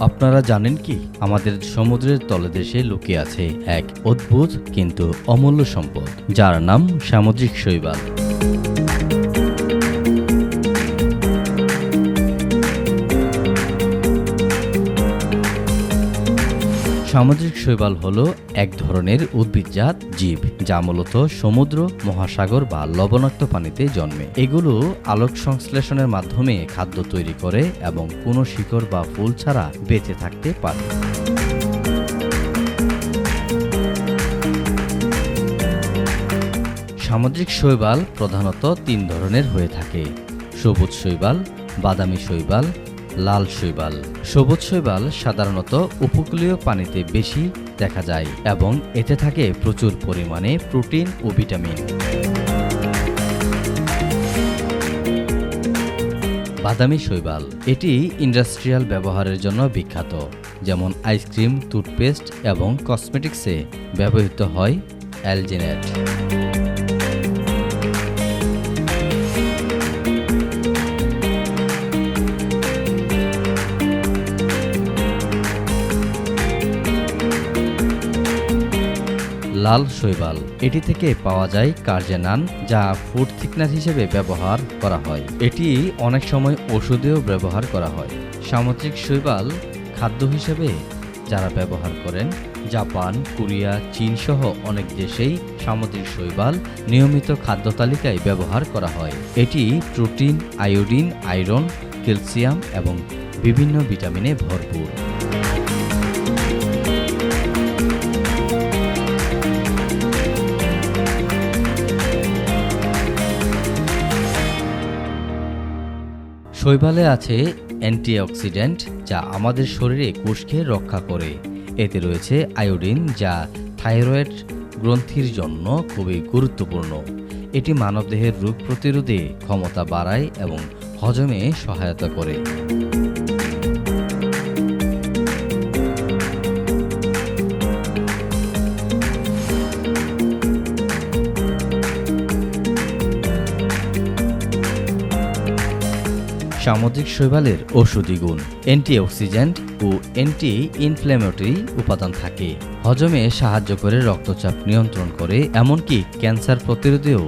আপনারা জানেন কি? আমাদের সমুদ্রের তলদেশে লুকিয়ে আছে এক অদ্ভুত কিন্তু অমূল্য সম্পদ, যার নাম সামুদ্রিক শৈবাল। সামুদ্রিক শৈবাল হল এক ধরনের উদ্ভিদজাত জীব, যা মূলত সমুদ্র, মহাসাগর বা লবণাক্ত পানিতে জন্মে। এগুলো আলোক সংশ্লেষণের মাধ্যমে খাদ্য তৈরি করে এবং কোনো শিকড় বা ফুল ছাড়া বেঁচে থাকতে পারে। সামুদ্রিক শৈবাল প্রধানত তিন ধরনের হয়ে থাকে। সবুজ শৈবাল, বাদামি শৈবাল লাল শৈবাল। সবুজ শৈবাল সাধারণত উপকূলীয় পানিতে বেশি দেখা যায় এবং এতে থাকে প্রচুর পরিমাণে প্রোটিন ও ভিটামিন। বাদামি শৈবাল, এটি ইন্ডাস্ট্রিয়াল ব্যবহারের জন্য বিখ্যাত, যেমন আইসক্রিম, টুথপেস্ট এবং কসমেটিক্সে ব্যবহৃত হয় অ্যালজেনেট। লাল শৈবাল। এটি থেকে পাওয়া যায় কার্জেনান, যা ফুড থিকনার হিসেবে ব্যবহার করা হয়। এটি অনেক সময় ওষুধেও ব্যবহার করা হয়। সামুদ্রিক শৈবাল খাদ্য হিসেবে যারা ব্যবহার করেন, জাপান, কোরিয়া, চীন সহ অনেক দেশেই সামুদ্রিক শৈবাল নিয়মিত খাদ্য তালিকায় ব্যবহার করা হয়। এটি প্রোটিন, আয়োডিন, আয়রন, ক্যালসিয়াম এবং বিভিন্ন ভিটামিনে ভরপুর। শৈবালে আছে অ্যান্টিঅক্সিডেন্ট যা আমাদের শরীরে কোষকে রক্ষা করে। এতে রয়েছে আয়োডিন যা থাইরয়েড গ্রন্থির জন্য খুবই গুরুত্বপূর্ণ। এটি মানবদেহের রোগ প্রতিরোধে ক্ষমতা বাড়ায় এবং হজমে সহায়তা করে। সামুদ্রিক শৈবালের ঔষধি গুণ, অ্যান্টিঅক্সিডেন্ট ও অ্যান্টি ইনফ্ল্যামেটরি উপাদান থাকে। হজমে সাহায্য করে রক্তচাপ নিয়ন্ত্রণ করে, এমনকি ক্যান্সার প্রতিরোধেও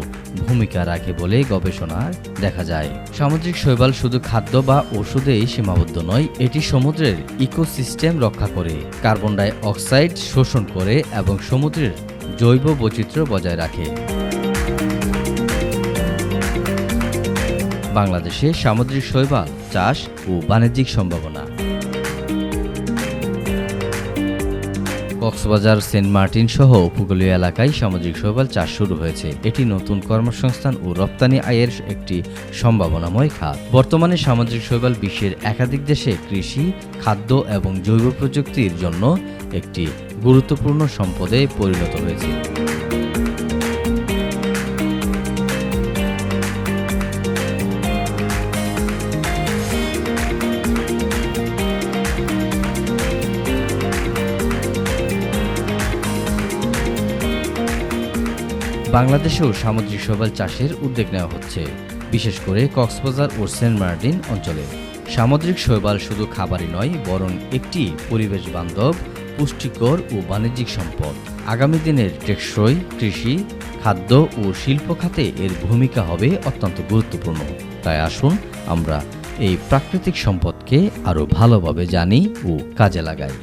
ভূমিকা রাখে বলে গবেষণায় দেখা যায়। সামুদ্রিক শৈবাল শুধু খাদ্য বা ওষুধেই সীমাবদ্ধ নয়, এটি সমুদ্রের ইকোসিস্টেম রক্ষা করে, কার্বন ডাই অক্সাইড শোষণ করে এবং সমুদ্রের জৈব বৈচিত্র্য বজায় রাখে। বাংলাদেশে সামুদ্রিক শৈবাল চাষ ও বাণিজ্যিক সম্ভাবনা। কক্সবাজার, সেন্ট মার্টিন সহ উপকূলীয় এলাকায় সামুদ্রিক শৈবাল চাষ শুরু হয়েছে। এটি নতুন কর্মসংস্থান ও রপ্তানি আয়ের একটি সম্ভাবনাময় খাত। বর্তমানে সামুদ্রিক শৈবাল বিশ্বের একাধিক দেশে কৃষি, খাদ্য এবং জৈব প্রযুক্তির জন্য একটি গুরুত্বপূর্ণ সম্পদে পরিণত হয়েছে। বাংলাদেশেও সামুদ্রিক শৈবাল চাষের উদ্যোগ নেওয়া হচ্ছে, বিশেষ করে কক্সবাজার ও সেন্ট মার্টিন অঞ্চলে। সামুদ্রিক শৈবাল শুধু খাবারই নয়, বরং একটি পরিবেশ বান্ধব, পুষ্টিকর ও বাণিজ্যিক সম্পদ। আগামী দিনের টেকসই কৃষি, খাদ্য ও শিল্প খাতে এর ভূমিকা হবে অত্যন্ত গুরুত্বপূর্ণ। তাই আসুন আমরা এই প্রাকৃতিক সম্পদকে আরও ভালোভাবে জানি ও কাজে লাগাই।